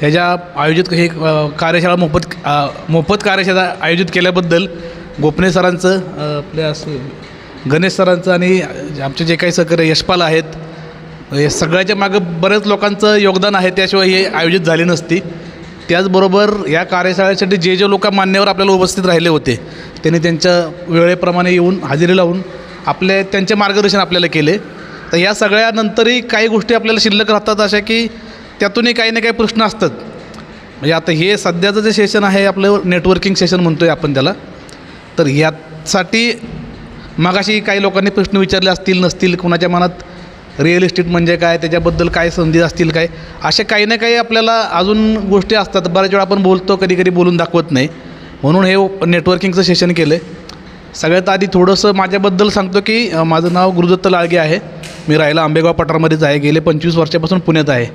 त्याच्या आयोजित हे कार्यशाळा मोफत मोफत कार्यशाळा आयोजित केल्याबद्दल गोपने सरांचं आपल्या असं गणेश सरांचं आणि आमचे जे काही सहकारी यशपाल आहेत हे सगळ्याच्या मागं बऱ्याच लोकांचं योगदान आहे त्याशिवाय हे आयोजित झाले नसती. त्याचबरोबर या कार्यशाळेसाठी जे जे लोक मान्यवर आपल्याला उपस्थित राहिले होते त्यांनी त्यांच्या वेळेप्रमाणे येऊन हजेरी लावून आपले त्यांचे मार्गदर्शन आपल्याला केले. तर या सगळ्यानंतरही काही गोष्टी आपल्याला शिल्लक राहतात अशा की त्यातूनही काही ना काही प्रश्न असतात. म्हणजे आता हे सध्याचं जे सेशन आहे आपलं नेटवर्किंग सेशन म्हणतो आहे आपण त्याला तर यासाठी मगाशी काही लोकांनी प्रश्न विचारले असतील नसतील कोणाच्या मनात रिअल इस्टेट म्हणजे काय त्याच्याबद्दल काय संधी असतील काय असे काही ना काही आपल्याला अजून गोष्टी असतात. बऱ्याच वेळा आपण बोलतो कधी कधी बोलून दाखवत नाही. म्हणून हे नेटवर्किंगचं सेशन केलं आहे सगळ्यात आधी थोडंसं माझ्याबद्दल सांगतो की माझं नाव गुरुदत्त लाळगे आहे. मी राहायला आंबेगाव पठारमध्येच आहे गेले पंचवीस वर्षापासून पुण्यात आहे.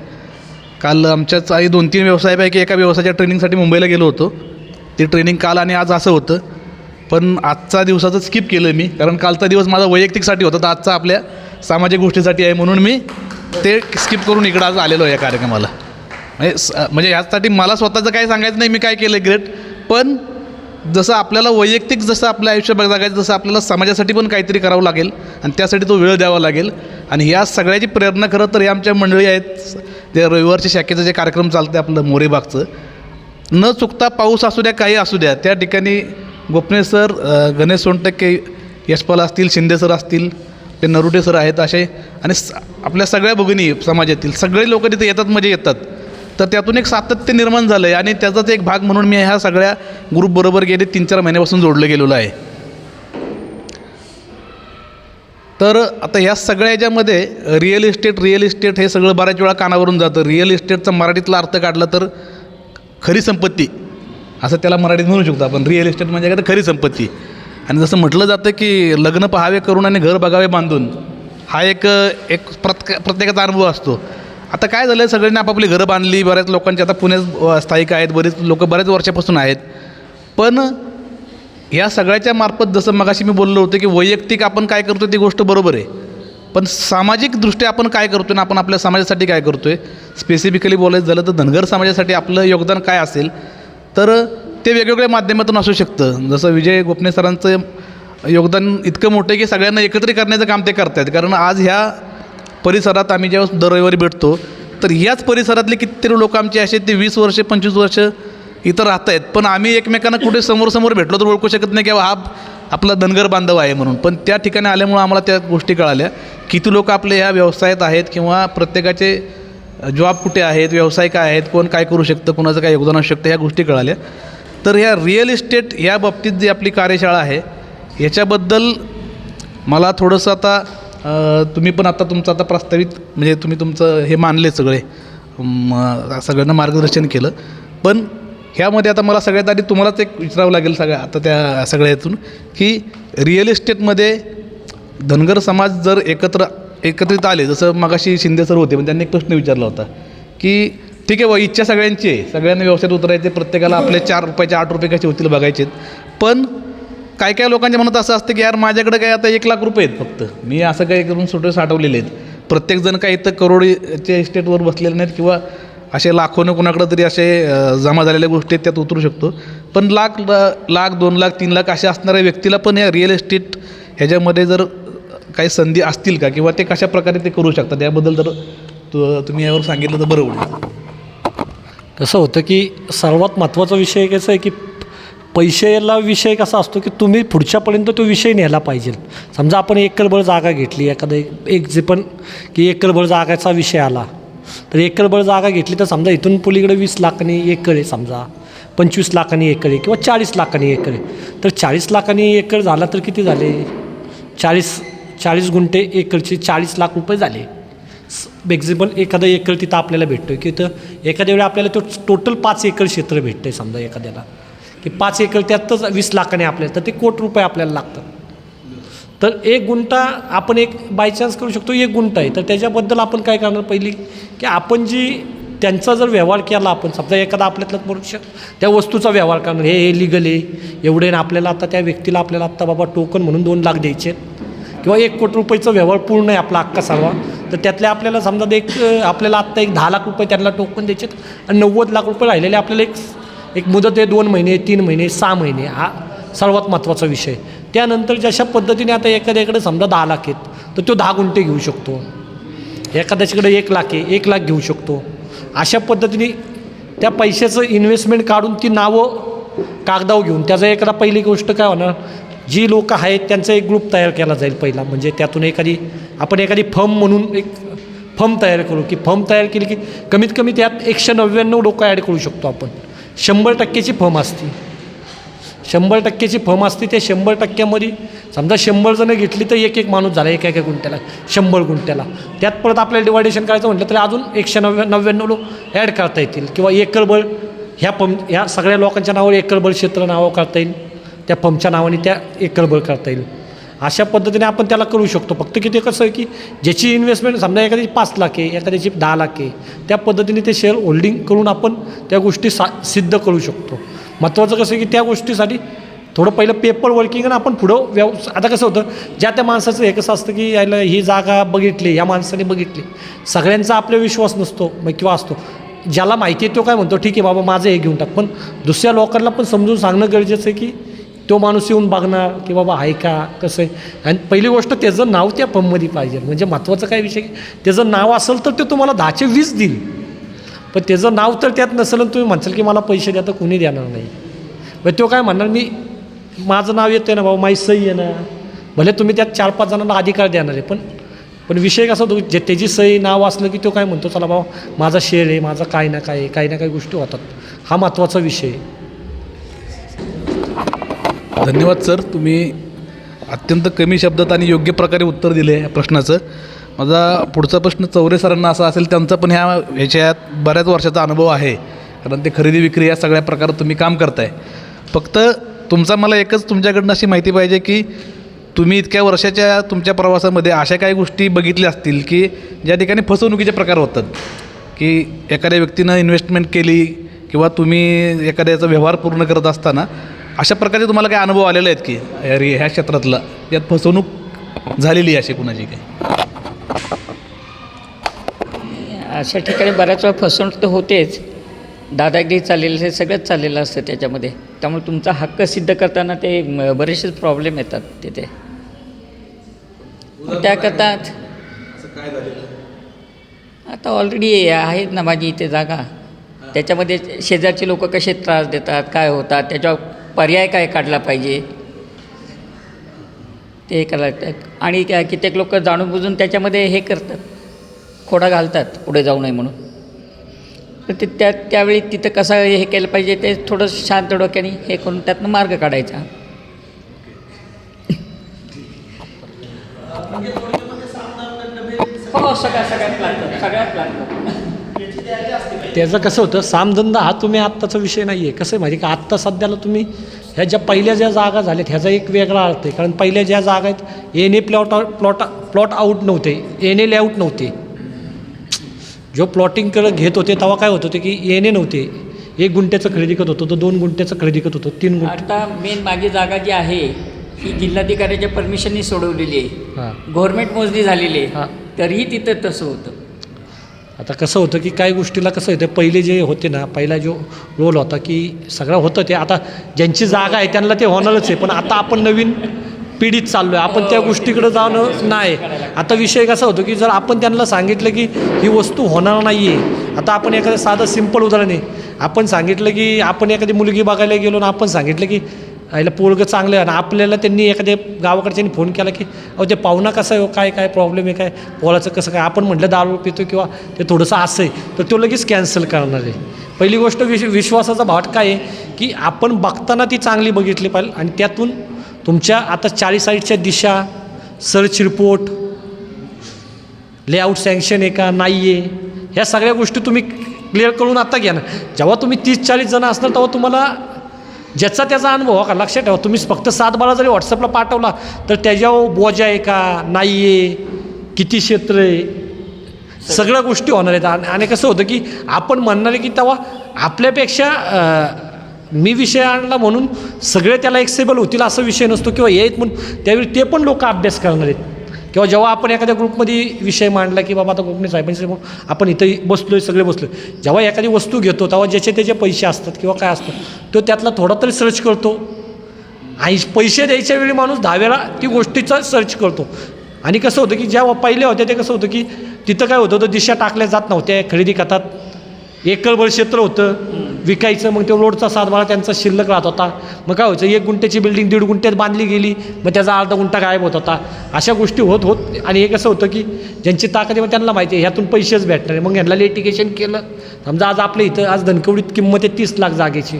काल आमच्याच आई दोन तीन व्यवसायापैकी एका व्यवसायाच्या ट्रेनिंगसाठी मुंबईला गेलो होतो. ते ट्रेनिंग काल आणि आज असं होतं. पण आजचा दिवसाचं स्किप केलं मी कारण कालचा दिवस माझा वैयक्तिकसाठी होता तर आजचा आपल्या सामाजिक गोष्टीसाठी आहे म्हणून मी ते स्किप करून इकडं आज आलेलो आहे या कार्यक्रमाला. म्हणजे स- म्हणजे ह्यासाठी मला स्वतःचं काही सांगायचं नाही मी काय केलं ग्रेट. पण जसं आपल्याला वैयक्तिक जसं आपलं आयुष्य बघायचं जगायचं जसं आपल्याला समाजासाठी पण काहीतरी करावं लागेल आणि त्यासाठी तो वेळ द्यावा लागेल. आणि या सगळ्याची प्रेरणा खरं तर या आमच्या मंडळी आहेत. ते रविवारच्या शाखेचं जे कार्यक्रम चालतं आपलं मोरेबागचं न चुकता पाऊस असू द्या काही असू द्या त्या ठिकाणी गोपने सर गणेश सोनटक्के यशपाल असतील शिंदे सर असतील ते नरुटे सर आहेत असे आणि स आपल्या सगळ्या भगिनी समाजातील सगळे लोक तिथे येतात म्हणजे येतात. तर त्यातून एक सातत्य निर्माण झालं आहे आणि त्याचाच एक भाग म्हणून मी ह्या सगळ्या ग्रुपबरोबर गेले तीन चार महिन्यापासून जोडलं गेलेलो आहे. तर आता ह्या सगळ्या याच्यामध्ये रिअल इस्टेट रिअल इस्टेट हे सगळं बऱ्याच वेळा कानावरून जातं. रिअल इस्टेटचा मराठीतला अर्थ काढला तर खरी संपत्ती असं त्याला मराठीत म्हणू शकतो आपण. रिअल इस्टेट म्हणजे काय? तर खरी संपत्ती. आणि जसं म्हटलं जातं की लग्न पहावे करून आणि घर बघावे बांधून हा एक एक प्रत्य प्रत्येकाचा अनुभव असतो. आता काय झालं सगळ्यांनी आपापली घरं बांधली. बऱ्याच लोकांची आता पुण्यात स्थायिक आहेत. बरेच लोक बऱ्याच वर्षापासून आहेत. पण या सगळ्याच्या मार्फत जसं मगाशी मी बोललो होतो की वैयक्तिक आपण काय करतो ती गोष्ट बरोबर आहे. पण सामाजिकदृष्ट्या आपण काय करतो ना आपण आपल्या समाजासाठी काय करतो आहे स्पेसिफिकली बोलायचं झालं तर धनगर समाजासाठी आपलं योगदान काय असेल? तर ते वेगवेगळ्या माध्यमातून असू शकतं. जसं विजय गोपने सरांचं योगदान इतकं मोठं आहे की सगळ्यांना एकत्रित करण्याचं काम ते करतायत. कारण आज ह्या परिसरात आम्ही जेव्हा दर रविवारी भेटतो तर याच परिसरातले कितीतरी लोक आमचे असे ते वीस वर्ष पंचवीस वर्ष इथं राहत आहेत पण आम्ही एकमेकांना कुठे समोर समोर भेटलो तर ओळखू शकत नाही की हा आपला धनगर बांधव आहे म्हणून. पण त्या ठिकाणी आल्यामुळं आम्हाला त्या गोष्टी कळाल्या. किती लोक आपले ह्या व्यवसायात आहेत किंवा प्रत्येकाचे जॉब कुठे आहेत व्यवसाय काय आहेत कोण काय करू शकतं कोणाचं काय योगदान असू शकतं ह्या गोष्टी कळाल्या. तर ह्या रिअल इस्टेट या बाबतीत जी आपली कार्यशाळा आहे याच्याबद्दल मला थोडंसं आता तुम्ही पण आता तुमचं आता प्रस्तावित म्हणजे तुम्ही तुमचं हे मानले सगळे. सगळ्यांना मार्गदर्शन केलं. पण ह्यामध्ये आता मला सगळ्यात आधी तुम्हालाच एक विचारावं लागेल सगळ्या आता त्या सगळ्यातून की रिअल इस्टेटमध्ये धनगर समाज जर एकत्र एकत्रित आले जसं मगाशी शिंदे सर होते म्हणजे त्यांनी एक प्रश्न विचारला होता की ठीक आहे व इच्छा सगळ्यांची आहे सगळ्यांना व्यवसायात उतरायचे प्रत्येकाला आपले चार रुपयाचे आठ रुपये कसे होतील बघायचे पण काय काय लोकांच्या मनात असं असतं की यार माझ्याकडे काय आता एक लाख रुपये आहेत फक्त मी असं काही करून सुटे साठवलेले आहेत. प्रत्येकजण काही इथं करोडीच्या इस्टेटवर बसलेले नाहीत किंवा असे लाखोनं कोणाकडं तरी असे जमा झालेल्या गोष्टी आहेत त्यात उतरू शकतो. पण लाख ल- लाख दोन लाख तीन लाख असे असणाऱ्या व्यक्तीला पण या रिअल इस्टेट ह्याच्यामध्ये जर काही संधी असतील का? किंवा ते कशा प्रकारे ते करू शकतात? याबद्दल जर तु तुम्ही यावर सांगितलं तर बरं होईल कसं होतं की सर्वात महत्त्वाचा विषय कसं आहे की पैशाला विषय कसा असतो की तुम्ही पुढच्यापर्यंत तो विषय न्यायला पाहिजे. समजा आपण एकरभर जागा घेतली एखादं एक एक जे पण की एकरभर जागाचा विषय आला. तर एकरभर जागा घेतली तर समजा इथून पुलीकडे वीस लाखांनी एकर आहे समजा पंचवीस लाखांनी एकर आहे किंवा चाळीस लाखांनी एकर. आहे तर चाळीस लाखांनी एकर झाला तर किती झाले? चाळीस चाळीस गुंठे एकरचे चाळीस लाख रुपये झाले. मॅक्झिमम एखादं एकर तिथं आपल्याला भेटतो की तर एखाद्या वेळी आपल्याला तो टोटल पाच एकर क्षेत्र भेटतं आहे समजा एखाद्याला. की पाच एकर त्यातच वीस लाखाने आपल्याला तर ते कोट रुपये आपल्याला लागतात. तर एक गुंठा आपण एक बायचान्स करू शकतो एक गुंठा आहे. तर त्याच्याबद्दल आपण काय करणार? पहिली की आपण जी त्यांचा जर व्यवहार केला आपण समजा एखादा आपल्यातलं मनुष्य त्या वस्तूचा व्यवहार करणार हे हे लिगल आहे एवढे ना आपल्याला आता त्या व्यक्तीला आपल्याला आत्ता बाबा टोकन म्हणून दोन लाख द्यायचे आहेत. किंवा एक कोटी रुपयाचा व्यवहार पूर्ण आहे आपला अख्खा सर्व. तर त्यातल्या आपल्याला समजा एक आपल्याला आत्ता एक दहा लाख रुपये त्यांना टोकन द्यायचे आणि नव्वद लाख रुपये राहिलेले आपल्याला एक एक मुदत आहे दोन महिने तीन महिने सहा महिने. हा सर्वात महत्त्वाचा विषय. त्यानंतर जशा पद्धतीने आता एखाद्याकडे समजा दहा लाख आहेत तर तो दहा गुंठे घेऊ शकतो. एखाद्याच्याकडे एक लाख आहे एक लाख घेऊ शकतो. अशा पद्धतीने त्या पैशाचं इन्व्हेस्टमेंट काढून ती नावं कागदावर घेऊन त्याचा एखादा पहिली गोष्ट काय होणार? जी लोक आहेत त्यांचा एक ग्रुप तयार केला जाईल पहिला. म्हणजे त्यातून एखादी आपण एखादी फर्म म्हणून एक फर्म तयार करू. की फर्म तयार केली की कमीत कमी त्यात एकशे नव्याण्णव लोकं ॲड करू शकतो आपण. शंभर टक्क्याची फर्म असते. शंभर टक्क्याची फर्म असते त्या शंभर टक्क्यामध्ये. समजा शंभर जणं घेतली तर एक एक माणूस झाला एका एका गुंट्याला शंभर गुंट्याला त्यात परत आपल्याला डिवायडेशन करायचं म्हटलं तरी अजून एकशे नव्या नव्याण्णव लोक ॲड करता येतील किंवा एकलबळ ह्या पंप ह्या सगळ्या लोकांच्या नावावर एकलबळ क्षेत्र नावं करता येईल. त्या पंपच्या नावाने त्या एकलबळ करता येईल. अशा पद्धतीने आपण त्याला करू शकतो. फक्त की ते कसं आहे की ज्याची इन्व्हेस्टमेंट समजा एखाद्याची पाच लाख आहे एखाद्याची दहा लाख आहे त्या पद्धतीने ते शेअर होल्डिंग करून आपण त्या गोष्टी सा सिद्ध करू शकतो. महत्त्वाचं कसं आहे की त्या गोष्टीसाठी थोडं पहिलं पेपर वर्किंग आणि आपण पुढं व्यव आता कसं होतं ज्या त्या माणसाचं हे कसं असतं की याला ही जागा बघितली या माणसाने बघितली. सगळ्यांचा आपला विश्वास नसतो मग किंवा असतो. ज्याला माहिती आहे तो काय म्हणतो ठीक आहे बाबा माझं हे घेऊन टाक. पण दुसऱ्या लोकांना पण समजून सांगणं गरजेचं आहे की तो माणूस येऊन बघणार की बाबा आहे का? कसं आहे? आणि पहिली गोष्ट त्याचं नाव त्या पंपमध्ये पाहिजे. म्हणजे महत्त्वाचं काय विषय त्याचं नाव असेल तर ते तुम्हाला दहाचे वीस देईल. पण त्याचं नाव तर त्यात नसेल आणि तुम्ही म्हणसाल की मला पैसे द्या तर कुणी देणार नाही. मग तो काय म्हणणार मी माझं नाव येतं आहे ना भाऊ माझी सही आहे ना. भले तुम्ही त्यात चार पाच जणांना अधिकार देणार आहे पण पण विषय कसा होतो जे त्याची सही नाव असलं की तो काय म्हणतो चला भाऊ माझा शेळ आहे माझा काय ना काय आहे काही ना काही गोष्टी होतात. हा महत्त्वाचा विषय धन्यवाद सर. तुम्ही अत्यंत कमी शब्दात आणि योग्य प्रकारे उत्तर दिले या प्रश्नाचं. माझा पुढचा प्रश्न चौरे सरांना असा असेल त्यांचा पण ह्या ह्याच्यात बऱ्याच वर्षाचा अनुभव आहे. कारण ते खरेदी विक्री या सगळ्या प्रकारात तुम्ही काम करताय. फक्त तुमचा मला एकच तुमच्याकडनं अशी माहिती पाहिजे की तुम्ही इतक्या वर्षाच्या तुमच्या प्रवासामध्ये अशा काही गोष्टी बघितल्या असतील की ज्या ठिकाणी फसवणुकीचे प्रकार होतात. की एखाद्या व्यक्तीनं इन्व्हेस्टमेंट केली किंवा तुम्ही एखाद्याचा व्यवहार पूर्ण करत असताना अशा प्रकारचे तुम्हाला काही अनुभव आलेले आहेत की अरे ह्या क्षेत्रातला यात फसवणूक झालेली आहे अशी कुणाची काही? अशा ठिकाणी बऱ्याच वेळा फसवणूक तर होतेच. दादागिरी चाललेलं हे सगळंच चाललेलं असतं त्याच्यामध्ये. त्यामुळे तुमचा हक्क सिद्ध करताना ते म, बरेचसे प्रॉब्लेम येतात तिथे. त्याकरता आता ऑलरेडी आहेत ना माझी इथे जागा. त्याच्यामध्ये शेजारचे लोक कसे त्रास देतात काय होतात त्याच्यावर पर्याय काय काढला पाहिजे? ते करायला आणि कित्येक लोक जाणून बुजून त्याच्यामध्ये हे करतात. खोडा घालतात पुढे जाऊ नये म्हणून. तर ते त्या त्यावेळी तिथं कसं हे केलं पाहिजे ते थोडं शांत डोक्याने हे करून त्यातनं मार्ग काढायचा. हो सगळ्या सगळ्यात लागतं सगळ्यात लागतं त्याचं कसं होतं सामधंदा हा तुम्ही आत्ताचा विषय नाही आहे कसं आहे माहिती का? आत्ता सध्याला तुम्ही ह्या ज्या पहिल्या ज्या जागा झाल्यात ह्याचा एक वेगळा अर्थ आहे. कारण पहिल्या ज्या जागा आहेत N A plot plot plot out नव्हते. एन ए लेआउट नव्हते. जो प्लॉटिंग करत घेत होते तेव्हा काय होत होते की एने नव्हते. एक गुंठ्याचं खरेदी करत होतो तो दोन गुंठ्याचं खरेदी करत होतो तीन गुंठे आता मेन माझी जागा जी आहे ही जिल्हाधिकाऱ्याच्या परमिशननी सोडवलेली आहे. हां. गव्हर्मेंट मोजणी झालेली हां. आहे तरीही तिथं तसं होतं. आता कसं होतं की काही गोष्टीला कसं होतं पहिले जे होते ना पहिला जो रोल होता की सगळं होतं ते. आता ज्यांची जागा आहे त्यांना ते होणारच आहे. पण आता आपण नवीन पिढीत चाललो आहे आपण त्या गोष्टीकडे जाणं नाही. आता विषय कसा होतो की जर आपण त्यांना सांगितलं की ही वस्तू होणार नाही आहे आता आपण एखादं साधं सिंपल उदाहरण आहे. आपण सांगितलं की आपण एखादी मुलगी बघायला गेलो ना आपण सांगितलं की याला पोरगं चांगलं आहे आणि आपल्याला त्यांनी एखाद्या गावाकडच्यांनी फोन केला की अहो ते पाहुणा कसं आहे हो, काय काय प्रॉब्लेम आहे? काय? पोळाचं कसं काय? आपण म्हटलं दारू पितो किंवा ते थोडंसं असं आहे. तर तो लगेच कॅन्सल करणार आहे. पहिली गोष्ट विश विश्वासाचा भाट काय आहे? की आपण बघताना ती चांगली बघितली पाहिजे आणि त्यातून तुमच्या आता चाळीस साईडच्या दिशा सर्च रिपोर्ट लेआउट सँक्शन आहे का नाही आहे ह्या सगळ्या गोष्टी तुम्ही क्लिअर करून आता घ्या ना. जेव्हा तुम्ही तीस चाळीस जण असणार तेव्हा तुम्हाला ज्याचा त्याचा अनुभव का लक्षात ठेवा तुम्ही फक्त सात बारा जरी व्हॉट्सअपला पाठवला तर त्याच्यावर बोजा आहे का नाही आहे किती क्षेत्र आहे सगळ्या गोष्टी होणार आहेत. आणि आणि कसं होतं की आपण म्हणणार आहे की तेव्हा आपल्यापेक्षा मी विषय आणला म्हणून सगळे त्याला एक्सेबल होतील असा विषय नसतो किंवा येत म्हणून त्यावेळी ते पण लोक अभ्यास करणार आहेत. किंवा जेव्हा आपण एखाद्या ग्रुपमध्ये विषय मांडला की बाबा आता ग्रुपने साहेबांशी आपण इथं बसलोय सगळे बसलोय. जेव्हा एखादी वस्तू घेतो तेव्हा ज्याचे त्याचे पैसे असतात किंवा काय असतं तो त्यातला थोडा तरी सर्च करतो. आणि पैसे द्यायच्या वेळी माणूस दहावेळा ती गोष्टीचा सर्च करतो. आणि कसं होतं की ज्या पहिले होते ते कसं होतं की तिथं काय होतं होतं दिशा टाकल्या जात नव्हत्या खरेदी करतात. एकळबळ क्षेत्र होतं. विकायचं मग ते रोडचा सातबारा त्यांचा शिल्लक राहत होता. मग काय व्हायचं एक गुंठ्याची बिल्डिंग दीड गुंठ्यात बांधली गेली मग त्याचा अर्धा गुंठा गायब होत होता. अशा गोष्टी होत होत आणि हे कसं होतं की ज्यांची ताकद आहे मग त्यांना माहिती आहे ह्यातून पैसेच भेटणार मग ह्यांना लिटिगेशन केलं. समजा आज आपल्या इथं आज धनकवडीत किंमत आहे तीस लाख जागेची.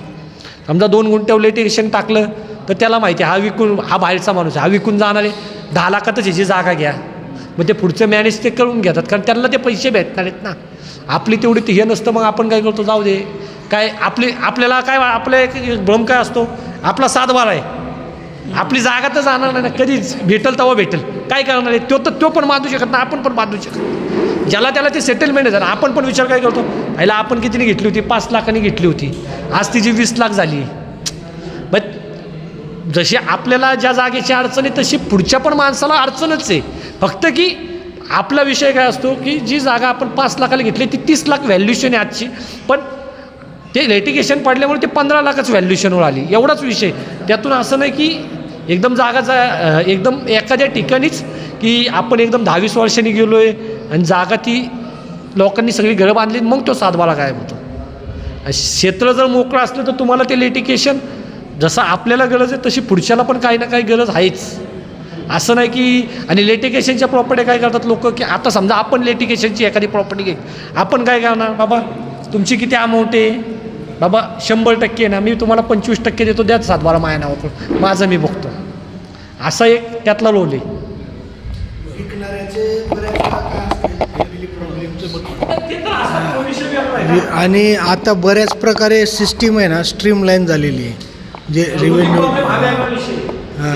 समजा दोन गुंट्यावर लिटिगेशन टाकलं तर त्याला माहिती आहे हा विकून हा बाहेरचा माणूस आहे हा विकून जाणार आहे. दहा लाखातच ह्याची जागा घ्या. मग ते पुढचं मॅनेज ते करून घेतात कारण त्यांना ते पैसे भेटणार आहेत ना. आपली तेवढी ते हे नसतं मग आपण काय करतो? जाऊ दे. काय आपली आपल्याला काय आपलं एक भ्रम काय असतो? आपला सातबार आहे. आपली जागा तर जाणार नाही ना. कधीच भेटेल तेव्हा भेटेल. काय करणार आहे? तो तर तो पण बांधू शकत ना आपण पण बांधू शकत ज्याला त्याला ते सेटलमेंट झालं आपण पण विचार काय करतो? पहिला आपण कितीने घेतली होती? पाच लाखाने घेतली होती. आज तिची वीस लाख झाली. मग जशी आपल्याला ज्या जागेची अडचण आहे तशी पुढच्या पण माणसाला अडचणच आहे. फक्त की आपला विषय काय असतो की जी जागा आपण पाच लाखाला घेतली ती तीस लाख व्हॅल्युशन आहे आजची. पण ते लेटिगेशन पडल्यामुळे ते पंधरा लाखच व्हॅल्युशनवर आली. एवढाच विषय. त्यातून असं नाही की एकदम जागा जा एकदम एखाद्या ठिकाणीच की आपण एकदम दहावीस वर्षांनी गेलो आहे आणि जागा ती लोकांनी सगळी घरं बांधली मग तो सातबाला गायब होतो. क्षेत्र जर मोकळं असलं तर तुम्हाला ते लेटिकेशन जसं आपल्याला गरज आहे तशी पुढच्याला पण काही ना काही गरज आहेच. असं नाही की आणि लेटिकेशनच्या प्रॉपर्टी काय करतात लोक की आता समजा आपण लेटिकेशनची एखादी प्रॉपर्टी घे आपण काय करणार? बाबा तुमची किती अमाऊंट आहे? बाबा शंभर टक्के आहे ना मी तुम्हाला पंचवीस टक्के देतो द्या सातबारा माया नावाकडून माझं मी बघतो. असा एक त्यातला रोल आहे. आणि आता बऱ्याच प्रकारे सिस्टीम आहे ना स्ट्रीमलाईन झालेली आहे. जे रेव्हेन्यू हां.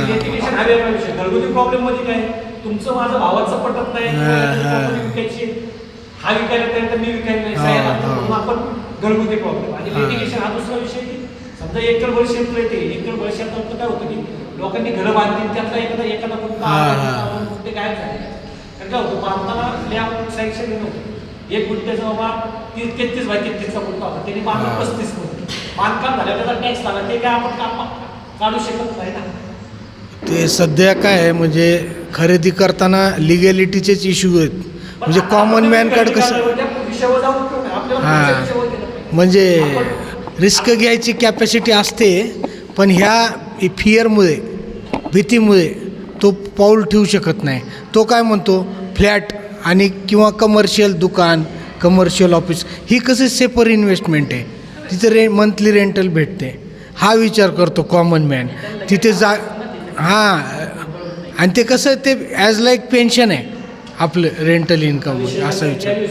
घरगुती प्रॉब्लेममध्ये काय? तुमचं माझं भावाचं पटत नाही विकायची. हा विकायला तयार तर मी विकायला नाही. साहेब. म्हणून आपण घरगुती प्रॉब्लेम आणि litigation हा दुसरा विषय की समजा एकर भर क्षेत्र येते एकर भर क्षेत्रात काय होतं की लोकांनी घरं बांधली त्यातला एखादा एखादा कुठला हा, हा. ते गायब झाले कारण काय होतं? बांधताना लेआउट सँक्शन नव्हतं. एक गुंठ्याचा बाबा तीस तेहतीस बाय तेहतीसचा गुंठा होता. त्यांनी बांधून हा. पस्तीस गुंठे. बांधकाम झालं त्याचा टॅक्स झाला ते काय आपण काम काढू शकत नाही ना? ते सध्या काय आहे म्हणजे खरेदी करताना लिगॅलिटीचेच इश्यू आहेत. म्हणजे कॉमन मॅनकडे कसं हां. म्हणजे रिस्क घ्यायची कॅपॅसिटी असते पण ह्या फिअरमुळे भीतीमुळे तो पाऊल ठेवू शकत नाही. तो काय म्हणतो? फ्लॅट आणि किंवा कमर्शियल दुकान कमर्शियल ऑफिस ही कसं सेपर इन्व्हेस्टमेंट आहे? तिथे रे मंथली रेंटल भेटते. हा विचार करतो कॉमन मॅन तिथे जा हां. आणि ते कसं ते ॲज लाईक पेन्शन आहे आपलं रेंटल इन्कम असा विचार.